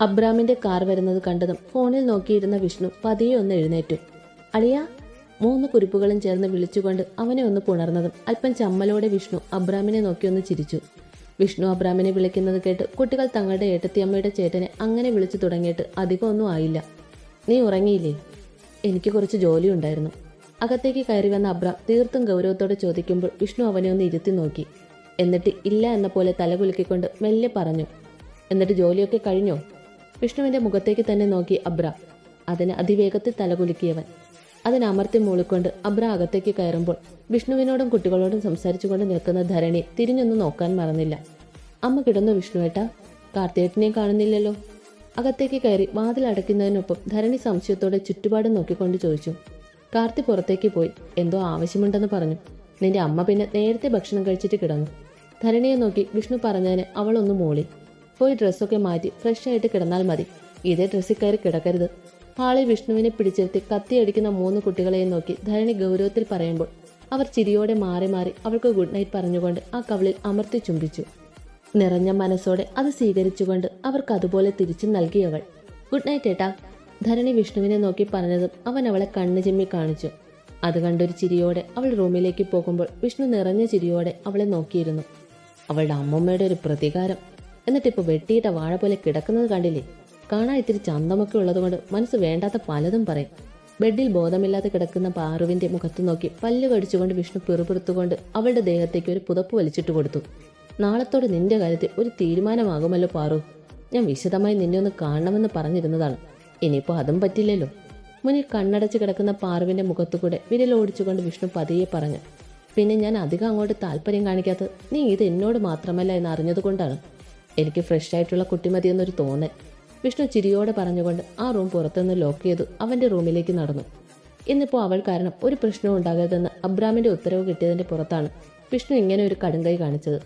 അബ്രാമിന്റെ car വരുന്നത് കണ്ടതും ഫോണിൽ നോക്കിയിരുന്ന വിഷ്ണു പതിയെ ഒന്ന് എഴുന്നേറ്റു. അളിയ മൂന്ന് കുരിപ്പുകളും ചേർന്ന് വിളിച്ചുകൊണ്ട് അവനെ ഒന്ന് പുണർന്നതും അല്പം ചമ്മലോടെ വിഷ്ണു അബ്രാമിനെ നോക്കി ഒന്ന് ചിരിച്ചു. വിഷ്ണു അബ്രാമിനെ വിളിക്കുന്നത് കേട്ട് കുട്ടികൾ തങ്ങളുടെ ഏട്ടത്തിയമ്മയുടെ ചേട്ടനെ അങ്ങനെ വിളിച്ചു തുടങ്ങിയിട്ട് അധികം ഒന്നും ആയില്ല. നീ ഉറങ്ങിയില്ലേ? എനിക്ക് കുറച്ച് ജോലി ഉണ്ടായിരുന്നു. അകത്തേക്ക് കയറി വന്ന അബ്രാം തീർത്തും ഗൗരവത്തോടെ ചോദിക്കുമ്പോൾ വിഷ്ണു അവനെ ഒന്ന് ഇരുത്തി നോക്കി. എന്നിട്ട് ഇല്ല എന്ന പോലെ തലകുലുക്കിക്കൊണ്ട് മെല്ലെ പറഞ്ഞു. എന്നിട്ട് ജോലിയൊക്കെ കഴിഞ്ഞോ? വിഷ്ണുവിന്റെ മുഖത്തേക്ക് തന്നെ നോക്കി അബ്ര. അതിന് അതിവേഗത്തിൽ തലകുലുക്കിയവൻ അതിനമർത്തി മൂളിക്കൊണ്ട് അബ്ര അകത്തേക്ക് കയറുമ്പോൾ വിഷ്ണുവിനോടും കുട്ടികളോടും സംസാരിച്ചുകൊണ്ട് നിൽക്കുന്ന ധരണി തിരിഞ്ഞൊന്നും നോക്കാൻ മറന്നില്ല. അമ്മ കിടന്നു വിഷ്ണുവേട്ടാ കാർത്തിയേട്ടനെയും കാണുന്നില്ലല്ലോ. അകത്തേക്ക് കയറി വാതിൽ അടയ്ക്കുന്നതിനൊപ്പം ധരണി സംശയത്തോടെ ചുറ്റുപാടും നോക്കിക്കൊണ്ട് ചോദിച്ചു. കാർത്തി പുറത്തേക്ക് പോയി. എന്തോ ആവശ്യമുണ്ടെന്ന് പറഞ്ഞു. നിന്റെ അമ്മ പിന്നെ നേരത്തെ ഭക്ഷണം കഴിച്ചിട്ട് കിടന്നു. ധരണിയെ നോക്കി വിഷ്ണു പറഞ്ഞതിന് അവളൊന്ന് മൂളി. പോയി ഡ്രസ്സൊക്കെ മാറ്റി ഫ്രഷ് ആയിട്ട് കിടന്നാൽ മതി. ഇതേ ഡ്രസ്സിൽ കയറി കിടക്കരുത്. ഹാളിൽ വിഷ്ണുവിനെ പിടിച്ചിരുത്തി കത്തിയടിക്കുന്ന മൂന്ന് കുട്ടികളെയും നോക്കി ധരണി ഗൗരവത്തിൽ പറയുമ്പോൾ അവർ ചിരിയോടെ മാറി മാറി അവൾക്ക് ഗുഡ് നൈറ്റ് പറഞ്ഞുകൊണ്ട് ആ കവളിൽ അമർത്തി ചുംബിച്ചു. നിറഞ്ഞ മനസ്സോടെ അത് സ്വീകരിച്ചുകൊണ്ട് അവർക്ക് അതുപോലെ തിരിച്ചു നൽകിയവൾ. ഗുഡ് നൈറ്റ് ഏട്ടാ. ധരണി വിഷ്ണുവിനെ നോക്കി പറഞ്ഞതും അവൻ അവളെ കണ്ണു ചിമ്മി കാണിച്ചു. അത് കണ്ടൊരു ചിരിയോടെ അവൾ റൂമിലേക്ക് പോകുമ്പോൾ വിഷ്ണു നിറഞ്ഞ ചിരിയോടെ അവളെ നോക്കിയിരുന്നു. അവളുടെ അമ്മമ്മയുടെ ഒരു പ്രതികാരം എന്നിട്ടിപ്പോ വെട്ടിയിട്ട വാഴ പോലെ കിടക്കുന്നത് കണ്ടില്ലേ? കാണാൻ ഇത്തിരി ചന്തമൊക്കെ ഉള്ളതുകൊണ്ട് മനസ്സ് വേണ്ടാത്ത പലതും പറയും. ബെഡിൽ ബോധമില്ലാതെ കിടക്കുന്ന പാറുവിന്റെ മുഖത്ത് നോക്കി പല്ല് കടിച്ചുകൊണ്ട് വിഷ്ണു പിറുപിറുത്തുകൊണ്ട് അവളുടെ ദേഹത്തേക്ക് ഒരു പുതപ്പ് വലിച്ചിട്ട് കൊടുത്തു. നാളത്തോടെ നിന്റെ കാര്യത്തിൽ ഒരു തീരുമാനമാകുമല്ലോ പാറു. ഞാൻ വിശദമായി നിന്നെ ഒന്ന് കാണണമെന്ന് പറഞ്ഞിരുന്നതാണ്. ഇനിയിപ്പോ അതും പറ്റില്ലല്ലോ. മുന്നിൽ കണ്ണടച്ച് കിടക്കുന്ന പാറുവിന്റെ മുഖത്തുകൂടെ വിരലോടിച്ചുകൊണ്ട് വിഷ്ണു പതിയെ പറഞ്ഞു. പിന്നെ ഞാൻ അധികം അങ്ങോട്ട് താല്പര്യം കാണിക്കാത്തത് നീ ഇത് എന്നോട് മാത്രമല്ല എന്ന് അറിഞ്ഞതുകൊണ്ടാണ്. എനിക്ക് ഫ്രഷ് ആയിട്ടുള്ള കുട്ടി മതിയെന്നൊരു തോന്നൽ. വിഷ്ണു ചിരിയോടെ പറഞ്ഞുകൊണ്ട് ആ റൂം പുറത്തുനിന്ന് ലോക്ക് ചെയ്തു അവന്റെ റൂമിലേക്ക് നടന്നു. ഇന്നിപ്പോൾ അവൾ കാരണം ഒരു പ്രശ്നവും ഉണ്ടാകരുതെന്ന് അബ്രാമിന്റെ ഉത്തരവ് കിട്ടിയതിന്റെ പുറത്താണ് വിഷ്ണു ഇങ്ങനെ ഒരു കടുങ്കൈ കാണിച്ചത്.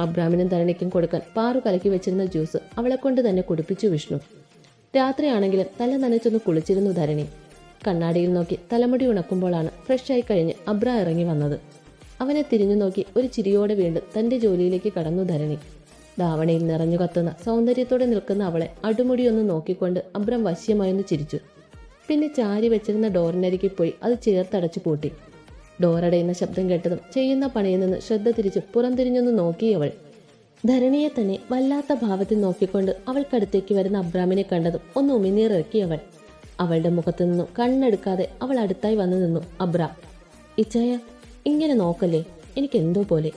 അബ്രാമിനും തരണിക്കും കൊടുക്കാൻ പാറു കലക്കി വെച്ചിരുന്ന ജ്യൂസ് അവളെ കൊണ്ട് തന്നെ കുടിപ്പിച്ചു വിഷ്ണു. രാത്രിയാണെങ്കിലും തല നനച്ചൊന്ന് കുളിച്ചിരുന്നു ധരണി. കണ്ണാടിയിൽ നോക്കി തലമുടി ഉണക്കുമ്പോഴാണ് ഫ്രഷ് ആയി കഴിഞ്ഞ് അബ്ര ഇറങ്ങി വന്നത്. അവനെ തിരിഞ്ഞു നോക്കി ഒരു ചിരിയോടെ വീണ്ടും തന്റെ ജോലിയിലേക്ക് കടന്നു ധരണി. ധാവണയിൽ നിറഞ്ഞു കത്തുന്ന സൗന്ദര്യത്തോടെ നിൽക്കുന്ന അവളെ അടുമുടിയൊന്ന് നോക്കിക്കൊണ്ട് അബ്രം വശ്യമായൊന്ന് ചിരിച്ചു. പിന്നെ ചാരി വെച്ചിരുന്ന ഡോറിനരികിൽ പോയി അത് ചേർത്തടച്ചു പൂട്ടി. ഡോറടയുന്ന ശബ്ദം കേട്ടതും ചെയ്യുന്ന പണിയിൽ നിന്ന് ശ്രദ്ധ തിരിച്ച് പുറംതിരിഞ്ഞൊന്ന് നോക്കി അവൾ. ധരണിയെ തന്നെ വല്ലാത്ത ഭാവത്തിൽ നോക്കിക്കൊണ്ട് അവൾക്കടുത്തേക്ക് വരുന്ന അബ്രാമിനെ കണ്ടതും ഒന്ന് ഉമിനീറിറക്കി അവൾ. അവളുടെ മുഖത്തു നിന്നും കണ്ണെടുക്കാതെ അവൾ അടുത്തായി വന്നു നിന്നു. അബ്രാം ഇച്ചായ ഇങ്ങനെ നോക്കല്ലേ? എനിക്ക് എന്തോ പോലെ.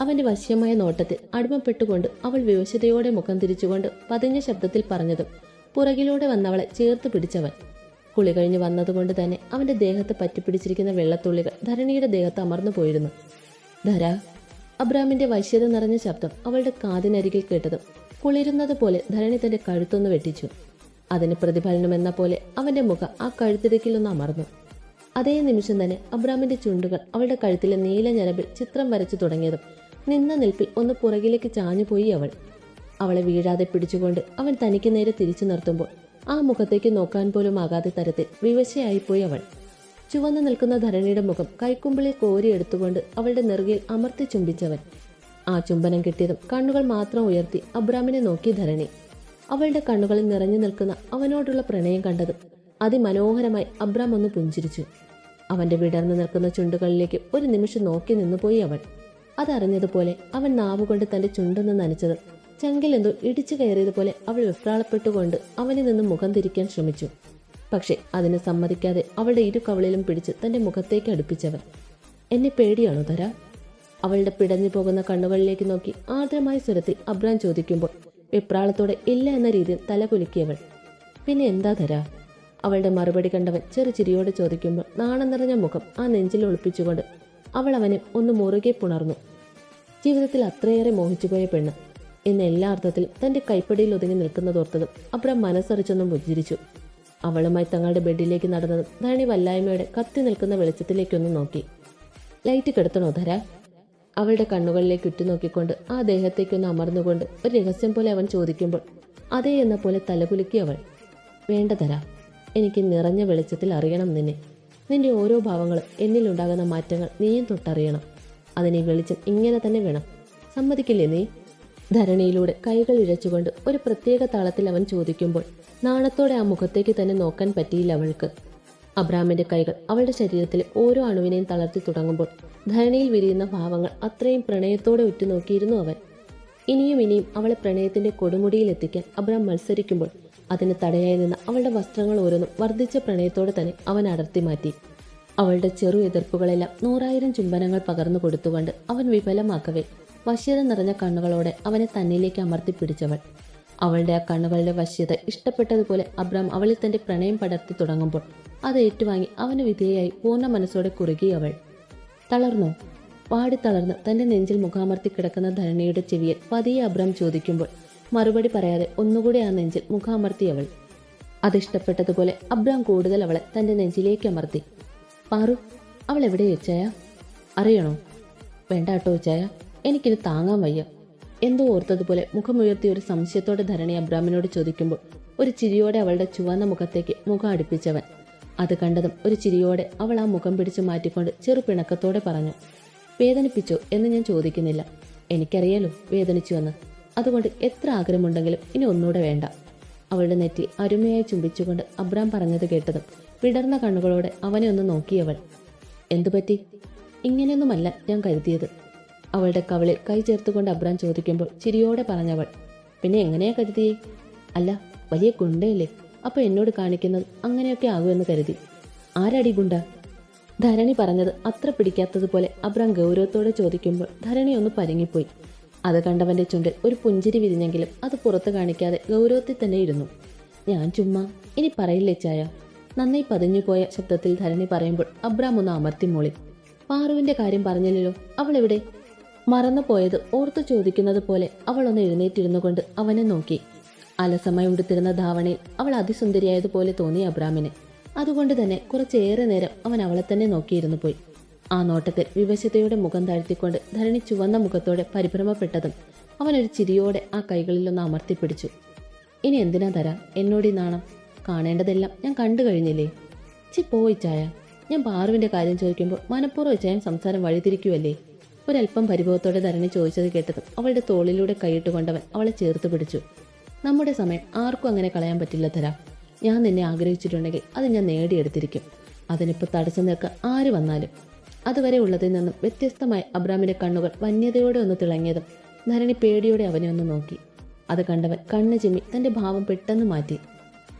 അവന്റെ വശ്യമായ നോട്ടത്തിൽ അടിമപ്പെട്ടുകൊണ്ട് അവൾ വിവശതയോടെ മുഖം തിരിച്ചുകൊണ്ട് പതിഞ്ഞ ശബ്ദത്തിൽ പറഞ്ഞതും പുറകിലൂടെ വന്നവളെ ചേർത്ത് പിടിച്ചവൻ. കുളി കഴിഞ്ഞ് വന്നതുകൊണ്ട് തന്നെ അവന്റെ ദേഹത്ത് പറ്റിപ്പിടിച്ചിരിക്കുന്ന വെള്ളത്തുള്ളികൾ ധരണിയുടെ ദേഹത്ത് അമർന്നു പോയിരുന്നു. ധര അബ്രാമിന്റെ വശ്യത നിറഞ്ഞ ശബ്ദം അവളുടെ കാതിനരികിൽ കേട്ടതും കുളിരുന്നത് പോലെ ധരണി തന്റെ കഴുത്തൊന്ന് വെട്ടിച്ചു. അതിന് പ്രതിഫലനമെന്ന പോലെ അവന്റെ മുഖം ആ കഴുത്തിടുക്കിലൊന്ന് അമർന്നു. അതേ നിമിഷം തന്നെ അബ്രാമിന്റെ ചുണ്ടുകൾ അവളുടെ കഴുത്തിലെ നീല ഞരമ്പിൽ ചിത്രം വരച്ചു തുടങ്ങിയതും നിന്ന നിൽപ്പിൽ ഒന്ന് പുറകിലേക്ക് ചാഞ്ഞുപോയി അവൾ. അവളെ വീഴാതെ പിടിച്ചുകൊണ്ട് അവൻ തനിക്ക് നേരെ തിരിച്ചു നിർത്തുമ്പോൾ ആ മുഖത്തേക്ക് നോക്കാൻ പോലും ആകാതെ തരത്തിൽ വിവശയായിപ്പോയി അവൾ. ചുവന്നു നിൽക്കുന്ന ധരണിയുടെ മുഖം കൈക്കുമ്പിളിൽ കോരിയെടുത്തുകൊണ്ട് അവളുടെ നെറുകയിൽ അമർത്തി ചുംബിച്ചവൻ. ആ ചുംബനം കിട്ടിയതും കണ്ണുകൾ മാത്രം ഉയർത്തി അബ്രാമിനെ നോക്കി ധരണി. അവളുടെ കണ്ണുകളിൽ നിറഞ്ഞു നിൽക്കുന്ന അവനോടുള്ള പ്രണയം കണ്ടതും അതിമനോഹരമായി അബ്രാം ഒന്ന് പുഞ്ചിരിച്ചു. അവന്റെ വിടർന്നു നിൽക്കുന്ന ചുണ്ടുകളിലേക്ക് ഒരു നിമിഷം നോക്കി നിന്നുപോയി അവൾ. അതറിഞ്ഞതുപോലെ അവൻ നാവുകൊണ്ട് തന്റെ ചുണ്ടൊന്ന് നനച്ചത് ചങ്കിലെന്തോ ഇടിച്ചു കയറിയതുപോലെ അവൾ വെപ്രാളപ്പെട്ടുകൊണ്ട് അവനിൽ നിന്നും മുഖം തിരിക്കാൻ ശ്രമിച്ചു. പക്ഷെ അതിന് സമ്മതിക്കാതെ അവളുടെ ഇരു കവളിലും പിടിച്ച് തന്റെ മുഖത്തേക്ക് അടുപ്പിച്ചവൻ. എന്നെ പേടിയാണോ തര? അവളുടെ പിടഞ്ഞു പോകുന്ന കണ്ണുകളിലേക്ക് നോക്കി ആർദ്രമായ സ്വരത്തിൽ അബ്രാൻ ചോദിക്കുമ്പോൾ വെപ്രാളത്തോടെ ഇല്ല എന്ന രീതിയിൽ തല കുലുക്കിയവൾ. പിന്നെ എന്താ തര? അവളുടെ മറുപടി കണ്ടവൻ ചെറു ചിരിയോടെ ചോദിക്കുമ്പോൾ നാണം നിറഞ്ഞ മുഖം ആ നെഞ്ചിൽ ഒളിപ്പിച്ചുകൊണ്ട് അവൾ അവനെ ഒന്ന് മുറുകെ പുണർന്നു. ജീവിതത്തിൽ അത്രയേറെ മോഹിച്ചുപോയ പെണ്ണ്. എന്ന എല്ലാ അർത്ഥത്തിൽ തന്റെ കൈപ്പടിയിൽ ഒതുങ്ങി നിൽക്കുന്നതോർത്തതും അപ്പുറം മനസ്സറിച്ചൊന്നും പുഞ്ചിരിച്ചു. അവളുമായി തങ്ങളുടെ ബെഡിലേക്ക് നടന്നതും ധരണി വല്ലായ്മയുടെ കത്തി നിൽക്കുന്ന വെളിച്ചത്തിലേക്കൊന്ന് നോക്കി. ലൈറ്റ് കെടുത്തണോ ധര? അവളുടെ കണ്ണുകളിലേക്ക് ഉറ്റുനോക്കിക്കൊണ്ട് ആ ദേഹത്തേക്കൊന്ന് അമർന്നുകൊണ്ട് ഒരു രഹസ്യം പോലെ അവൻ ചോദിക്കുമ്പോൾ അതേ എന്ന പോലെ തലകുലുക്കി അവൾ. വേണ്ട എനിക്ക് നിറഞ്ഞ വെളിച്ചത്തിൽ അറിയണം നിന്നെ. നിന്റെ ഓരോ ഭാവങ്ങളും എന്നിലുണ്ടാകുന്ന മാറ്റങ്ങൾ നീയും തൊട്ടറിയണം. അതിനെ വെളിച്ചം ഇങ്ങനെ തന്നെ വേണം. സമ്മതിക്കില്ലേ നീ? ധരണിയിലൂടെ കൈകൾ ഇഴച്ചുകൊണ്ട് ഒരു പ്രത്യേക താളത്തിൽ അവൻ ചോദിക്കുമ്പോൾ നാണത്തോടെ ആ മുഖത്തേക്ക് തന്നെ നോക്കാൻ പറ്റിയില്ല അവൾക്ക്. അബ്രാമിന്റെ കൈകൾ അവളുടെ ശരീരത്തിലെ ഓരോ അണുവിനെയും തളർത്തി തുടങ്ങുമ്പോൾ ധരണിയിൽ വിരിയുന്ന ഭാവങ്ങൾ അത്രയും പ്രണയത്തോടെ ഉറ്റുനോക്കിയിരുന്നു അവൻ. ഇനിയും ഇനിയും അവളെ പ്രണയത്തിന്റെ കൊടുമുടിയിൽ എത്തിക്കാൻ അബ്രാം മത്സരിക്കുമ്പോൾ അതിന് തടയായി നിന്ന അവളുടെ വസ്ത്രങ്ങൾ ഓരോന്നും വർദ്ധിച്ച പ്രണയത്തോടെ തന്നെ അവൻ അടർത്തി മാറ്റി. അവളുടെ ചെറു എതിർപ്പുകളെല്ലാം നൂറായിരം ചുംബനങ്ങൾ പകർന്നു കൊടുത്തുകൊണ്ട് അവൻ വിഫലമാക്കവേ. വശ്യത നിറഞ്ഞ കണ്ണുകളോടെ അവനെ തന്നിലേക്ക് അമർത്തി പിടിച്ചവൾ. അവളുടെ ആ കണ്ണുകളുടെ വശ്യത ഇഷ്ടപ്പെട്ടതുപോലെ അബ്രാം അവളിൽ തന്റെ പ്രണയം പടർത്തി തുടങ്ങുമ്പോൾ അത് ഏറ്റുവാങ്ങി അവന് വിധേയായി പൂർണ മനസ്സോടെ കുറുകി അവൾ. തളർന്നു? വാടി തളർന്ന് തന്റെ നെഞ്ചിൽ മുഖാമർത്തി കിടക്കുന്ന ധരണിയുടെ ചെവിയിൽ പതിയെ അബ്രാം ചോദിക്കുമ്പോൾ മറുപടി പറയാതെ ഒന്നുകൂടി ആ നെഞ്ചിൽ മുഖാമർത്തി അവൾ. അതിഷ്ടപ്പെട്ടതുപോലെ അബ്രാം കൂടുതൽ അവളെ തന്റെ നെഞ്ചിലേക്ക് അമർത്തി. പാറു അവൾ എവിടെ വെച്ചായ? അറിയണോ? വേണ്ട കേട്ടോ വെച്ചായ? എനിക്കിത് താങ്ങാൻ വയ്യ. എന്തോ ഓർത്തതുപോലെ മുഖമുയർത്തി ഒരു സംശയത്തോടെ ധരണി അബ്രാമിനോട് ചോദിക്കുമ്പോൾ ഒരു ചിരിയോടെ അവളുടെ ചുവന്ന മുഖത്തേക്ക് മുഖം അടുപ്പിച്ചവൻ. അത് കണ്ടതും ഒരു ചിരിയോടെ അവൾ ആ മുഖം പിടിച്ചു മാറ്റിക്കൊണ്ട് ചെറു പിണക്കത്തോടെ പറഞ്ഞു വേദനിപ്പിച്ചോ എന്ന് ഞാൻ ചോദിക്കുന്നില്ല. എനിക്കറിയാലോ വേദനിച്ചുവെന്ന്. അതുകൊണ്ട് എത്ര ആഗ്രഹമുണ്ടെങ്കിലും ഇനി ഒന്നുകൂടെ വേണ്ട. അവളുടെ നെറ്റി അരുമയായി ചുംബിച്ചുകൊണ്ട് അബ്രാം പറഞ്ഞത് കേട്ടതും വിടർന്ന കണ്ണുകളോടെ അവനെ ഒന്ന് നോക്കിയവൾ എന്തുപറ്റി? ഇങ്ങനെയൊന്നുമല്ല ഞാൻ കരുതിയത്. അവളുടെ കവളിൽ കൈ ചേർത്തുകൊണ്ട് അബ്രാം ചോദിക്കുമ്പോൾ ചിരിയോടെ പറഞ്ഞവൾ പിന്നെ എങ്ങനെയാ കരുതിയേ? അല്ല വലിയ ഗുണ്ടയല്ലേ അപ്പൊ എന്നോട് കാണിക്കുന്നത് അങ്ങനെയൊക്കെ ആകുമെന്ന് കരുതി. ആരടി ഗുണ്ട? ധരണി പറഞ്ഞത് അത്ര പിടിക്കാത്തതുപോലെ അബ്രാം ഗൗരവത്തോടെ ചോദിക്കുമ്പോൾ ധരണി ഒന്ന് പരുങ്ങിപ്പോയി. അത് കണ്ടവന്റെ ചുണ്ടിൽ ഒരു പുഞ്ചിരി വിരിഞ്ഞെങ്കിലും അത് പുറത്തു കാണിക്കാതെ ഗൗരവത്തിൽ തന്നെ ഇരുന്നു. ഞാൻ ചുമ്മാ ഇനി പറയില്ലേ ചായ? നന്നായി പതിഞ്ഞുപോയ ശബ്ദത്തിൽ ധരണി പറയുമ്പോൾ അബ്രാം ഒന്ന് അമർത്തി മോളി. പാറുവിന്റെ കാര്യം പറഞ്ഞില്ലല്ലോ അവൾ എവിടെ? മറന്നു പോയത് ഓർത്തു ചോദിക്കുന്നത് പോലെ അവൾ ഒന്ന് എഴുന്നേറ്റിരുന്നു കൊണ്ട് അവനെ നോക്കി. അലസമായി ഉടുത്തിരുന്ന ധാവണയിൽ അവൾ അതിസുന്ദരിയായതുപോലെ തോന്നി അബ്രാമിന്. അതുകൊണ്ട് തന്നെ കുറച്ചേറെ നേരം അവൻ അവളെ തന്നെ നോക്കിയിരുന്നു പോയി. ആ നോട്ടത്തിൽ വിവശതയുടെ മുഖം താഴ്ത്തിക്കൊണ്ട് ധരണി ചുവന്ന മുഖത്തോടെ പരിഭ്രമപ്പെട്ടതും അവൻ ഒരു ചിരിയോടെ ആ കൈകളിലൊന്ന് അമർത്തിപ്പിടിച്ചു ഇനി എന്തിനാ തരാ എന്നോട് നാണം? കാണേണ്ടതെല്ലാം ഞാൻ കണ്ടു കഴിഞ്ഞില്ലേ? ചി പോയി ചായ. ഞാൻ പാറുവിന്റെ കാര്യം ചോദിക്കുമ്പോൾ മനഃപൂർവം ചായം സംസാരം വഴിതിരിക്കുമല്ലേ ഒരല്പം പരിഭവത്തോടെ ധരണി ചോദിച്ചത് കേട്ടതും അവളുടെ തോളിലൂടെ കൈയിട്ടുകൊണ്ടവൻ അവളെ ചേർത്ത് പിടിച്ചു. നമ്മുടെ സമയം ആർക്കും അങ്ങനെ കളയാൻ പറ്റില്ല തരാ ഞാൻ നിന്നെ ആഗ്രഹിച്ചിട്ടുണ്ടെങ്കിൽ അത് ഞാൻ നേടിയെടുത്തിരിക്കും. അതിനിപ്പോൾ തടസ്സം നിൽക്കാൻ ആര് വന്നാലും. അതുവരെ ഉള്ളതിൽ നിന്നും വ്യത്യസ്തമായി അബ്രാമിന്റെ കണ്ണുകൾ വന്യതയോടെ ഒന്ന് തിളങ്ങിയതും നരണി പേടിയോടെ അവനെ ഒന്ന് നോക്കി. അത് കണ്ടവൻ കണ്ണ് ചിമ്മി തന്റെ ഭാവം പെട്ടെന്ന് മാറ്റി.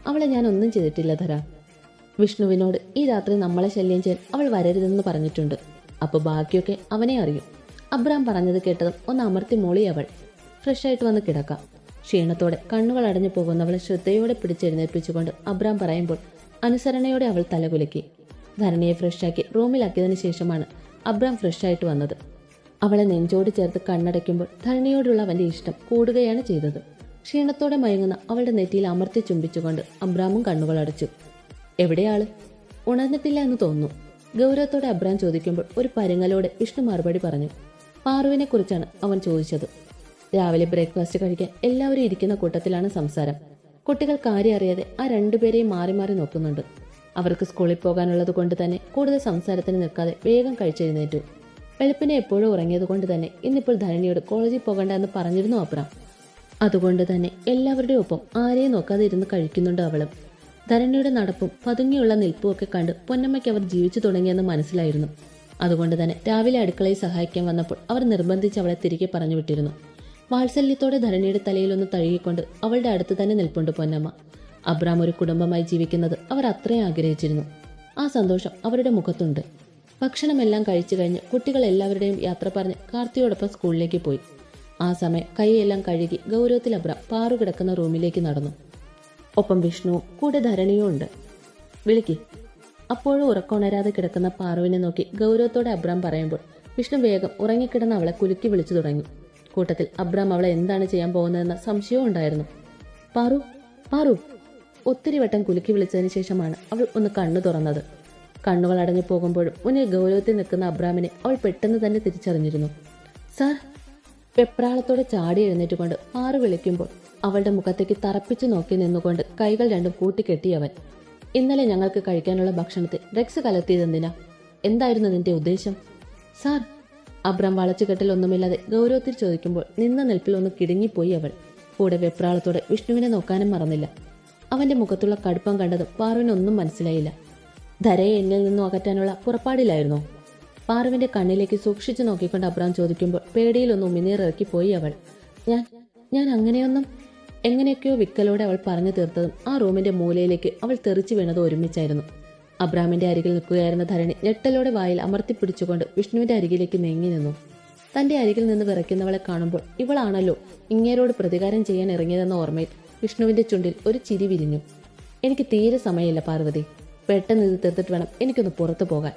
അവളെ ഞാൻ ഒന്നും ചെയ്തിട്ടില്ല ധര. വിഷ്ണുവിനോട് ഈ രാത്രി നമ്മളെ ശല്യം ചെയ്യാൻ അവൾ വരരുതെന്ന് പറഞ്ഞിട്ടുണ്ട്. അപ്പൊ ബാക്കിയൊക്കെ അവനെ അറിയും. അബ്രാം പറഞ്ഞത് കേട്ടതും ഒന്ന് അമർത്തി മോളി അവൾ. ഫ്രഷായിട്ട് വന്ന് കിടക്കാം. ക്ഷീണത്തോടെ കണ്ണുകൾ അടഞ്ഞു പോകുന്നവളെ ശ്രദ്ധയോടെ പിടിച്ചെഴുന്നേൽപ്പിച്ചുകൊണ്ട് അബ്രാം പറയുമ്പോൾ അനുസരണയോടെ അവൾ തലകുലക്കി. ധരണിയെ ഫ്രഷാക്കി റൂമിലാക്കിയതിനു ശേഷമാണ് അബ്രാം ഫ്രഷായിട്ട് വന്നത്. അവളെ നെഞ്ചോട് ചേർത്ത് കണ്ണടയ്ക്കുമ്പോൾ ധരണിയോടുള്ള അവന്റെ ഇഷ്ടം കൂടുകയാണ് ചെയ്തത്. ക്ഷീണത്തോടെ മയങ്ങുന്ന അവളുടെ നെറ്റിയിൽ അമർത്തി ചുംബിച്ചുകൊണ്ട് അബ്രാമും കണ്ണുകൾ അടച്ചു. എവിടെയാൾ ഉണർന്നിട്ടില്ല എന്ന് തോന്നുന്നു. ഗൗരവത്തോടെ അബ്രാം ചോദിക്കുമ്പോൾ ഒരു പരുങ്ങലോടെ ഇഷ്ടം മറുപടി പറഞ്ഞു. പാറുവിനെ കുറിച്ചാണ് അവൻ ചോദിച്ചത്. രാവിലെ ബ്രേക്ക്ഫാസ്റ്റ് കഴിക്കാൻ എല്ലാവരും ഇരിക്കുന്ന കൂട്ടത്തിലാണ് സംസാരം. കുട്ടികൾ കാര്യം അറിയാതെ ആ രണ്ടുപേരെയും മാറി മാറി നോക്കുന്നുണ്ട്. അവർക്ക് സ്കൂളിൽ പോകാനുള്ളത് കൊണ്ട് തന്നെ കൂടുതൽ സംസാരത്തിന് നിൽക്കാതെ വേഗം കഴിച്ചെഴുന്നേറ്റു. വെളുപ്പിനെ എപ്പോഴും ഉറങ്ങിയത് കൊണ്ട് തന്നെ ഇന്നിപ്പോൾ ധരണിയോട് കോളേജിൽ പോകണ്ട എന്ന് പറഞ്ഞിരുന്നു അപ്പുറം അതുകൊണ്ട് തന്നെ എല്ലാവരുടെയും ഒപ്പം ആരെയും നോക്കാതെ ഇരുന്ന് കഴിക്കുന്നുണ്ട് അവളും. ധരണിയുടെ നടപ്പും പതുങ്ങിയുള്ള നിൽപ്പും ഒക്കെ കണ്ട് പൊന്നമ്മയ്ക്ക് അവർ ജീവിച്ചു തുടങ്ങിയെന്ന് മനസ്സിലായിരുന്നു. അതുകൊണ്ട് തന്നെ രാവിലെ അടുക്കളയിൽ സഹായിക്കാൻ വന്നപ്പോൾ അവർ നിർബന്ധിച്ച് അവളെ തിരികെ പറഞ്ഞു വിട്ടിരുന്നു. വാത്സല്യത്തോടെ ധരണിയുടെ തലയിലൊന്ന് തഴുകിക്കൊണ്ട് അവളുടെ അടുത്ത് തന്നെ നിൽപ്പുണ്ട് പൊന്നമ്മ. അബ്രാം ഒരു കുടുംബമായി ജീവിക്കുന്നത് അവർ അത്രയും ആഗ്രഹിച്ചിരുന്നു. ആ സന്തോഷം അവരുടെ മുഖത്തുണ്ട്. ഭക്ഷണമെല്ലാം കഴിച്ചു കഴിഞ്ഞ് കുട്ടികൾ എല്ലാവരുടെയും യാത്ര പറഞ്ഞ് കാർത്തിയോടൊപ്പം സ്കൂളിലേക്ക് പോയി. ആ സമയം കൈയെല്ലാം കഴുകി ഗൗരവത്തിൽ അബ്രാം പാറു കിടക്കുന്ന റൂമിലേക്ക് നടന്നു. ഒപ്പം വിഷ്ണുവും കൂടെ ധരണിയും ഉണ്ട്. വിളിക്ക്. അപ്പോഴും ഉറക്കമുണരാതെ കിടക്കുന്ന പാറുവിനെ നോക്കി ഗൗരവത്തോടെ അബ്രാം പറയുമ്പോൾ വിഷ്ണു വേഗം ഉറങ്ങിക്കിടന്ന് അവളെ കുലുക്കി വിളിച്ചു തുടങ്ങി. കൂട്ടത്തിൽ അബ്രാം അവളെ എന്താണ് ചെയ്യാൻ പോകുന്നതെന്ന സംശയവും ഉണ്ടായിരുന്നു. പാറു പാറു. ഒത്തിരി വട്ടം കുലുക്കി വിളിച്ചതിന് ശേഷമാണ് അവൾ ഒന്ന് കണ്ണു തുറന്നത്. കണ്ണുകൾ അടഞ്ഞു പോകുമ്പോഴും മുന്നിൽ ഗൗരവത്തിൽ നിൽക്കുന്ന അബ്രാമിനെ അവൾ പെട്ടെന്ന് തന്നെ തിരിച്ചറിഞ്ഞിരുന്നു. സാർ വെപ്രാളത്തോടെ ചാടി എഴുന്നേറ്റുകൊണ്ട് ആറ് വിളിക്കുമ്പോൾ അവളുടെ മുഖത്തേക്ക് തറപ്പിച്ചു നോക്കി നിന്നുകൊണ്ട് കൈകൾ രണ്ടും കൂട്ടിക്കെട്ടിയവൻ. ഇന്നലെ ഞങ്ങൾക്ക് കഴിക്കാനുള്ള ഭക്ഷണത്തിൽ ഡ്രഗ്സ് കലർത്തിയതെന്തിനാ? എന്തായിരുന്നു നിന്റെ ഉദ്ദേശം? സാർ അബ്രാം വളച്ചുകെട്ടലൊന്നുമില്ലാതെ ഗൗരവത്തിൽ ചോദിക്കുമ്പോൾ നിന്ന നിൽപ്പിൽ ഒന്ന് കിടുങ്ങിപ്പോയി അവൾ. കൂടെ വെപ്രാളത്തോടെ വിഷ്ണുവിനെ നോക്കാനും മറന്നില്ല. അവന്റെ മുഖത്തുള്ള കടുപ്പം കണ്ടതും പാറുവിനൊന്നും മനസ്സിലായില്ല. ധരയെ എന്നിൽ നിന്നും അകറ്റാനുള്ള പുറപ്പാടിലായിരുന്നു. പാറുവിന്റെ കണ്ണിലേക്ക് സൂക്ഷിച്ചു നോക്കിക്കൊണ്ട് അബ്രാം ചോദിക്കുമ്പോൾ പേടിയിലൊന്ന് ഉമിനീറിറക്കി പോയി അവൾ. ഞാൻ ഞാൻ അങ്ങനെയൊന്നും എങ്ങനെയൊക്കെയോ വിക്കലോടെ അവൾ പറഞ്ഞു തീർത്തതും ആ റൂമിന്റെ മൂലയിലേക്ക് അവൾ തെറിച്ചു വീണത് ഒരുമിച്ചായിരുന്നു. അബ്രാമിന്റെ അരികിൽ നിൽക്കുകയായിരുന്ന ധരണി ഞെട്ടലോടെ വായിൽ അമർത്തിപ്പിടിച്ചുകൊണ്ട് വിഷ്ണുവിന്റെ അരികിലേക്ക് നീങ്ങി നിന്നു. തന്റെ അരികിൽ നിന്ന് വിറയ്ക്കുന്നവളെ കാണുമ്പോൾ ഇവളാണല്ലോ ഇങ്ങേരോട് പ്രതികാരം ചെയ്യാൻ ഇറങ്ങിയതെന്ന ഓർമ്മയിൽ വിഷ്ണുവിന്റെ ചുണ്ടിൽ ഒരു ചിരി വിരിഞ്ഞു. എനിക്ക് തീരെ സമയമില്ല പാർവതി. പെട്ടെന്ന് ഇത് തീർത്തിട്ട് വേണം എനിക്കൊന്ന് പുറത്തു പോകാൻ.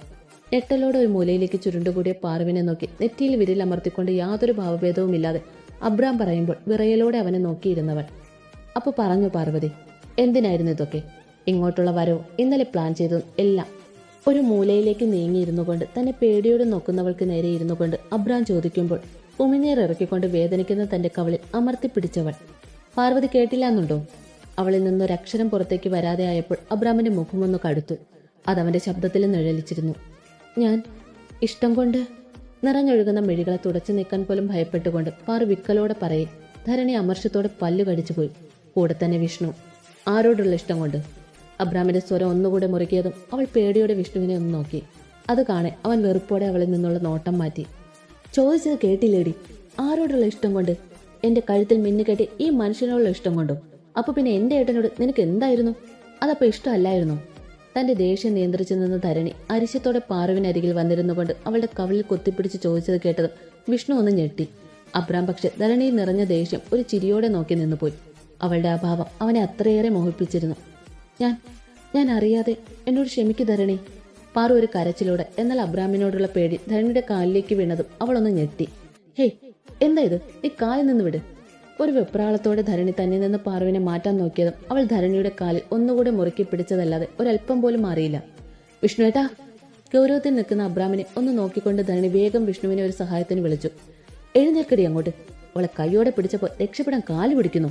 ഞെട്ടലോടെ ഒരു മൂലയിലേക്ക് ചുരുണ്ടുകൂടിയ പാർവിനെ നോക്കി നെറ്റിയിൽ വിരൽ അമർത്തിക്കൊണ്ട് യാതൊരു ഭാവഭേദവുമില്ലാതെ അബ്രാം പറയുമ്പോൾ വിറയലോടെ അവനെ നോക്കിയിരുന്നവൻ. അപ്പൊ പറഞ്ഞു പാർവതി എന്തിനായിരുന്നു ഇതൊക്കെ? ഇങ്ങോട്ടുള്ള വരവ് ഇന്നലെ പ്ലാൻ ചെയ്തതും എല്ലാം. ഒരു മൂലയിലേക്ക് നീങ്ങിയിരുന്നു കൊണ്ട് തന്നെ പേടിയോടെ നോക്കുന്നവൾക്ക് നേരെ ഇരുന്നു കൊണ്ട് അബ്രാം ചോദിക്കുമ്പോൾ ഉമിനീർ ഇറക്കിക്കൊണ്ട് വേദനിക്കുന്ന തന്റെ കവളിൽ അമർത്തിപ്പിടിച്ചവൾ പാർവതി കേട്ടില്ല എന്നുണ്ടോ അവളിൽ നിന്നൊരക്ഷരം പുറത്തേക്ക് വരാതെ ആയപ്പോൾ അബ്രാമിന്റെ മുഖമൊന്ന് കടുത്തു. അതവന്റെ ശബ്ദത്തിൽ നിഴലിച്ചിരുന്നു. ഞാൻ ഇഷ്ടം കൊണ്ട് നിറഞ്ഞൊഴുകുന്ന മിഴികളെ തുടച്ചു നിൽക്കാൻ പോലും ഭയപ്പെട്ടുകൊണ്ട് പാറു വിക്കലോടെ പറയെ. ധരണി അമർഷത്തോടെ പല്ലു കടിച്ചുപോയി കൂടെ തന്നെ വിഷ്ണു. ആരോടുള്ള ഇഷ്ടം കൊണ്ട്? അബ്രാമിന്റെ സ്വരം ഒന്നുകൂടെ മുറുകിയതും അവൾ പേടിയോടെ വിഷ്ണുവിനെ ഒന്ന് നോക്കി. അത് കാണെ അവൻ വെറുപ്പോടെ അവളിൽ നിന്നുള്ള നോട്ടം മാറ്റി. ചോദിച്ചത് കേട്ടില്ലേടി? ആരോടുള്ള ഇഷ്ടം കൊണ്ട് എന്റെ കഴുത്തിൽ മിന്നുകെട്ടി ഈ മനുഷ്യനോടുള്ള ഇഷ്ടം കൊണ്ടോ? അപ്പൊ പിന്നെ എന്റെ ഏട്ടനോട് നിനക്ക് എന്തായിരുന്നു? അതപ്പോ ഇഷ്ടമല്ലായിരുന്നു. തന്റെ ദേഷ്യം നിയന്ത്രിച്ചു നിന്ന ധരണി അരിശത്തോടെ പാറുവിനരികിൽ വന്നിരുന്നുകൊണ്ട് അവളുടെ കവിളിൽ കൊത്തിപ്പിടിച്ച് ചോദിച്ചത് കേട്ടത് വിഷ്ണു ഒന്ന് ഞെട്ടി. അബ്രാം പക്ഷെ ധരണിയിൽ നിറഞ്ഞ ദേഷ്യം ഒരു ചിരിയോടെ നോക്കി നിന്നുപോയി. അവളുടെ അഭാവം അവനെ അത്രയേറെ മോഹിപ്പിച്ചിരുന്നു. ഞാൻ ഞാൻ അറിയാതെ എന്നോട് ക്ഷമിക്കു ധരണി. പാറു ഒരു കരച്ചിലൂടെ എന്നാൽ അബ്രാമിനോടുള്ള പേടി ധരണിയുടെ കാലിലേക്ക് വീണതും അവളൊന്ന് ഞെട്ടി. ഹേയ് എന്താ ഇത്? നീ കാലിൽ നിന്ന് വിട്. ഒരു വെപ്രാളത്തോടെ ധരണി തന്നെ നിന്ന് പാർവിനെ മാറ്റാൻ നോക്കിയതും അവൾ ധരണിയുടെ കാലിൽ ഒന്നുകൂടെ മുറുക്കി പിടിച്ചതല്ലാതെ ഒരല്പം പോലും മാറിയില്ല. വിഷ്ണുവേട്ടാ ഗൗരവത്തിൽ നിൽക്കുന്ന അബ്രാമിനെ ഒന്ന് നോക്കിക്കൊണ്ട് ധരണി വേഗം വിഷ്ണുവിനെ ഒരു സഹായത്തിന് വിളിച്ചു. എഴുന്നേൽക്കടി അങ്ങോട്ട്. അവളെ കൈയോടെ പിടിച്ചപ്പോൾ രക്ഷപ്പെടാൻ കാൽ പിടിക്കുന്നു.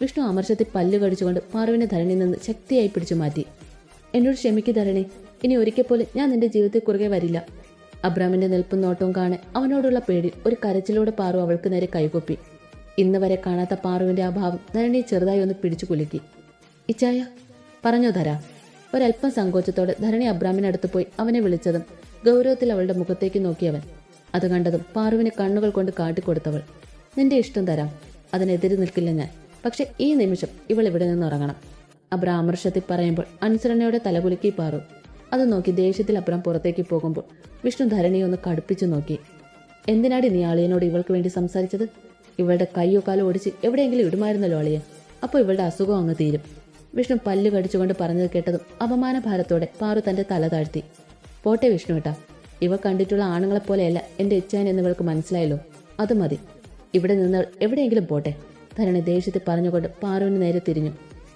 വിഷ്ണു അമർഷത്തിൽ പല്ല് കടിച്ചുകൊണ്ട് പാർവിനെ ധരണി നിന്ന് ശക്തിയായി പിടിച്ചു മാറ്റി. എന്നോട് ക്ഷമിക്കു ധരണി. ഇനി ഒരിക്കൽ പോലും ഞാൻ നിന്റെ ജീവിതത്തിൽ കുറുകെ വരില്ല. അബ്രാമിന്റെ നിൽപ്പും നോട്ടവും കാണെ അവനോടുള്ള പേടി ഒരു കരച്ചിലൂടെ പാറു അവൾക്ക് നേരെ കൈകൊപ്പി. ഇന്ന് വരെ കാണാത്ത പാറുവിന്റെ അഭാവം നരണിയെ ചെറുതായി ഒന്ന് പിടിച്ചു കുലുക്കി. ഇച്ചായ പറഞ്ഞോ ധരാ. ഒരല്പം സങ്കോചത്തോടെ ധരണി അബ്രാമിനടുത്ത് പോയി അവനെ വിളിച്ചതും ഗൗരവത്തിൽ അവളുടെ മുഖത്തേക്ക് നോക്കിയവൻ. അത് കണ്ടതും പാറുവിന് കണ്ണുകൾ കൊണ്ട് കാട്ടിക്കൊടുത്തവൾ. നിന്റെ ഇഷ്ടം തരാം അതിനെതിരെ നിൽക്കില്ല ഞാൻ. പക്ഷെ ഈ നിമിഷം ഇവൾ ഇവിടെ നിന്ന് ഉറങ്ങണം. അബ്രാമർഷത്തിൽ പറയുമ്പോൾ അനുസരണയോടെ തലകുലുക്കി പാറു. അത് നോക്കി ദേഷ്യത്തിൽ അപ്പുറം പുറത്തേക്ക് പോകുമ്പോൾ വിഷ്ണു ധരണിയെ ഒന്ന് കടുപ്പിച്ചു നോക്കി. എന്തിനാടി നീ അളിയനോട് ഇവൾക്ക് വേണ്ടി സംസാരിച്ചത്? ഇവളുടെ കയ്യോ കാലോ ഓടിച്ച് എവിടെയെങ്കിലും ഇടുമായിരുന്നല്ലോ അളിയൻ അപ്പോൾ ഇവളുടെ അസുഖം അങ്ങ് തീരും. വിഷ്ണു പല്ല് കടിച്ചുകൊണ്ട് പറഞ്ഞത് കേട്ടതും അപമാനഭാരത്തോടെ പാറു തന്റെ തല താഴ്ത്തി. പോട്ടെ വിഷ്ണു ഏട്ടാ ഇവ കണ്ടിട്ടുള്ള ആണുങ്ങളെ പോലെയല്ല എന്റെ ഇച്ഛാൻ എന്നിവൾക്ക് മനസ്സിലായല്ലോ. അത് മതി. ഇവിടെ നിന്ന് എവിടെയെങ്കിലും പോട്ടെ. ധരണി ദേഷ്യത്തിൽ പറഞ്ഞുകൊണ്ട് പാറുവിന് നേരെ തിരിഞ്ഞു.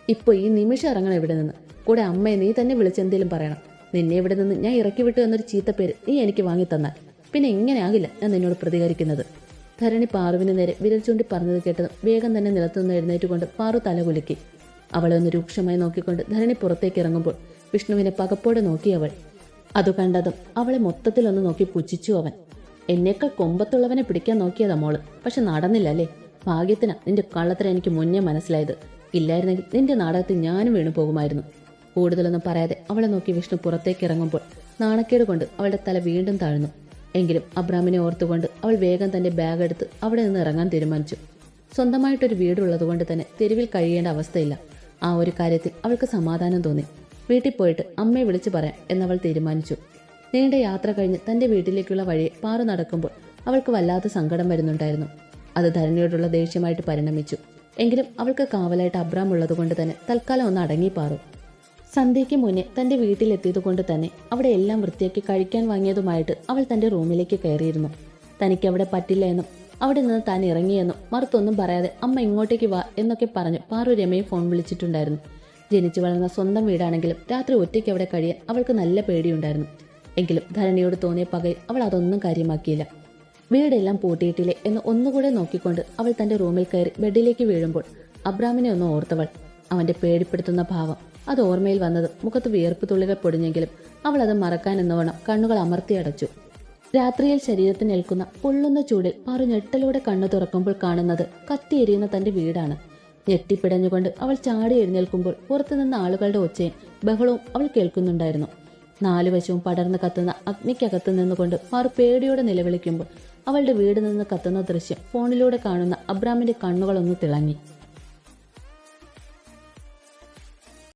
ഇപ്പോൾ ഈ നിമിഷം ഇറങ്ങണം ഇവിടെ നിന്ന്. കൂടെ അമ്മയെ നീ തന്നെ വിളിച്ചെന്തേലും പറയണം. നിന്നെ ഇവിടെ നിന്ന് ഞാൻ ഇറക്കി വിട്ടു എന്നൊരു പേര് നീ എനിക്ക് വാങ്ങി തന്നാൽ. പിന്നെ ഇങ്ങനെ ആകില്ല ഞാൻ നിന്നോട് പ്രതികരിക്കുന്നത്? ധരണി പാറുവിന് നേരെ വിരൽ ചൂണ്ടി പറഞ്ഞത് കേട്ടതും വേഗം തന്നെ നിലത്തുനിന്ന് എഴുന്നേറ്റുകൊണ്ട് പാറു തലകുലുക്കി അവളെ ഒന്ന് രൂക്ഷമായി നോക്കിക്കൊണ്ട് ധരണി പുറത്തേക്ക് ഇറങ്ങുമ്പോൾ വിഷ്ണുവിനെ പകപ്പോടെ നോക്കി അവൾ. അത് കണ്ടതും അവളെ മൊത്തത്തിലൊന്ന് നോക്കി പുച്ഛിച്ചു അവൻ. എന്നേക്കാൾ കൊമ്പത്തുള്ളവനെ പിടിക്കാൻ നോക്കിയതാ മോൾ. പക്ഷെ നടന്നില്ല അല്ലേ? ഭാഗ്യത്തിനാ നിന്റെ കള്ളത്തിന് എനിക്ക് മുന്നേ മനസ്സിലായത്. ഇല്ലായിരുന്നെങ്കിൽ നിന്റെ നാടകത്തിൽ ഞാനും വീണു പോകുമായിരുന്നു കൂടുതലൊന്നും പറയാതെ അവളെ നോക്കി വിഷ്ണു പുറത്തേക്ക് ഇറങ്ങുമ്പോൾ നാണക്കേട് കൊണ്ട് അവളുടെ തല വീണ്ടും താഴ്ന്നു. എങ്കിലും അബ്രാമിനെ ഓർത്തുകൊണ്ട് അവൾ വേഗം തന്റെ ബാഗ് എടുത്ത് അവിടെ നിന്ന് ഇറങ്ങാൻ തീരുമാനിച്ചു. സ്വന്തമായിട്ടൊരു വീടുള്ളതുകൊണ്ട് തന്നെ തെരുവിൽ കഴിയേണ്ട അവസ്ഥയില്ല. ആ ഒരു കാര്യത്തിൽ അവൾക്ക് സമാധാനം തോന്നി. വീട്ടിൽ പോയിട്ട് അമ്മയെ വിളിച്ചു പറയാം എന്നവൾ തീരുമാനിച്ചു. നീണ്ട യാത്ര കഴിഞ്ഞ് തന്റെ വീട്ടിലേക്കുള്ള വഴി പാറു നടക്കുമ്പോൾ അവൾക്ക് വല്ലാത്ത സങ്കടം വരുന്നുണ്ടായിരുന്നു. അത് ധരണിയോടുള്ള ദേഷ്യമായിട്ട് പരിണമിച്ചു. എങ്കിലും അവൾക്ക് കാവലായിട്ട് അബ്രാം ഉള്ളതുകൊണ്ട് തന്നെ തൽക്കാലം ഒന്ന് അടങ്ങി പാറു. സന്ധ്യയ്ക്ക് മുന്നേ തന്റെ വീട്ടിലെത്തിയതുകൊണ്ട് തന്നെ അവിടെ എല്ലാം വൃത്തിയാക്കി കഴിക്കാൻ വാങ്ങിയതുമായിട്ട് അവൾ തന്റെ റൂമിലേക്ക് കയറിയിരുന്നു. തനിക്ക് അവിടെ പറ്റില്ല എന്നും അവിടെ നിന്ന് താൻ ഇറങ്ങിയെന്നും മറുത്തൊന്നും പറയാതെ അമ്മ ഇങ്ങോട്ടേക്ക് വാ എന്നൊക്കെ പറഞ്ഞ് പാറു രമയെ ഫോൺ വിളിച്ചിട്ടുണ്ടായിരുന്നു. ജനിച്ചു വളർന്ന സ്വന്തം വീടാണെങ്കിലും രാത്രി ഒറ്റയ്ക്ക് അവിടെ കഴിയാൻ അവൾക്ക് നല്ല പേടിയുണ്ടായിരുന്നു. എങ്കിലും ധരണിയോട് തോന്നിയ പകയിൽ അവൾ അതൊന്നും കാര്യമാക്കിയില്ല. വീടെല്ലാം പൂട്ടിയിട്ടില്ലേ എന്ന് ഒന്നുകൂടെ നോക്കിക്കൊണ്ട് അവൾ തന്റെ റൂമിൽ കയറി ബെഡിലേക്ക് വീഴുമ്പോൾ അബ്രാമിനെ ഒന്ന് ഓർത്തവൾ. അവന്റെ പേടിപ്പെടുത്തുന്ന ഭാവം അത് ഓർമ്മയിൽ വന്നത് മുഖത്ത് വിയർപ്പ് തുള്ളികൾ പൊടിഞ്ഞെങ്കിലും അവൾ അത് മറക്കാൻ എന്നവണ്ണം കണ്ണുകൾ അമർത്തി അടച്ചു. രാത്രിയിൽ ശരീരത്തിനേൽക്കുന്ന പൊള്ളുന്ന ചൂടിൽ പാറു ഞെട്ടലോടെ കണ്ണു തുറക്കുമ്പോൾ കാണുന്നത് കത്തിയെരിയുന്ന തന്റെ വീടാണ്. ഞെട്ടിപ്പിടഞ്ഞുകൊണ്ട് അവൾ ചാടി എഴുന്നേൽക്കുമ്പോൾ പുറത്തുനിന്ന ആളുകളുടെ ഒച്ചയും ബഹളവും അവൾ കേൾക്കുന്നുണ്ടായിരുന്നു. നാലുവശവും പടർന്ന് കത്തുന്ന അഗ്നിക്കകത്ത് നിന്നുകൊണ്ട് പാറു പേടിയോടെ നിലവിളിക്കുമ്പോൾ അവളുടെ വീട് നിന്ന് കത്തുന്ന ദൃശ്യം ഫോണിലൂടെ കാണുന്ന അബ്രാമിന്റെ കണ്ണുകളൊന്ന് തിളങ്ങി.